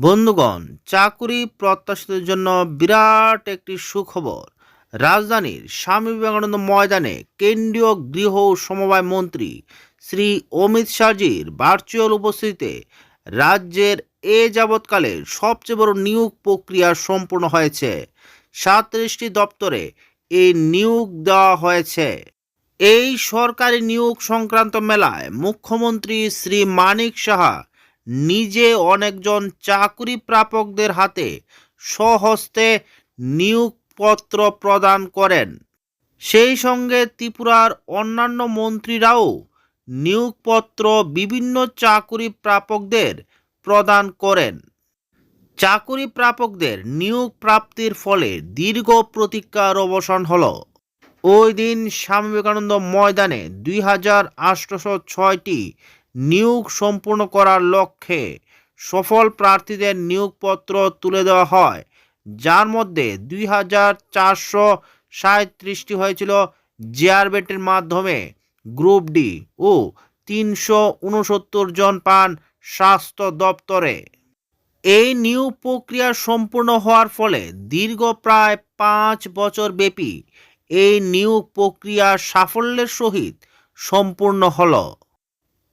বন্ধুগণ, চাকুরি প্রত্যাশীদের জন্য বিরাট একটি সুখবর। রাজধানীর স্বামী বিবেকানন্দ ময়দানে কেন্দ্রীয় গৃহ সমবায় মন্ত্রী শ্রী অমিত শাহজির ভার্চুয়াল উপস্থিতিতে রাজ্যের এ যাবৎকালের সবচেয়ে বড় নিয়োগ প্রক্রিয়া সম্পূর্ণ হয়েছে। সাতত্রিশটি দপ্তরে এই নিয়োগ দেওয়া হয়েছে। এই সরকারি নিয়োগ সংক্রান্ত মেলায় মুখ্যমন্ত্রী শ্রী মানিক সাহা নিজে অনেকজন চাকরি প্রাপকদের হাতে স্বহস্তে নিয়োগপত্র প্রদান করেন। সেই সঙ্গে ত্রিপুরার অন্যান্য মন্ত্রীরাও নিয়োগপত্র বিভিন্ন চাকরি প্রাপকদের প্রদান করেন। চাকরি প্রাপকদের নিয়োগ প্রাপ্তির ফলে দীর্ঘ প্রতীক্ষার অবসান হল। ওই দিন স্বামী বিবেকানন্দ ময়দানে দুই হাজার আটশোশো ছয়টি নিয়োগ সম্পূর্ণ করার লক্ষ্যে সফল প্রার্থীদের নিয়োগপত্র তুলে দেওয়া হয়, যার মধ্যে দুই হাজার চারশো সাঁত্রিশটি হয়েছিল জিআরবেটের মাধ্যমে। গ্রুপ ডি ও তিনশো উনসত্তর জন পান স্বাস্থ্য দপ্তরে। এই নিয়োগ প্রক্রিয়া সম্পূর্ণ হওয়ার ফলে দীর্ঘ প্রায় পাঁচ বছর ব্যাপী এই নিয়োগ প্রক্রিয়া সাফল্যের সহিত সম্পূর্ণ হলো।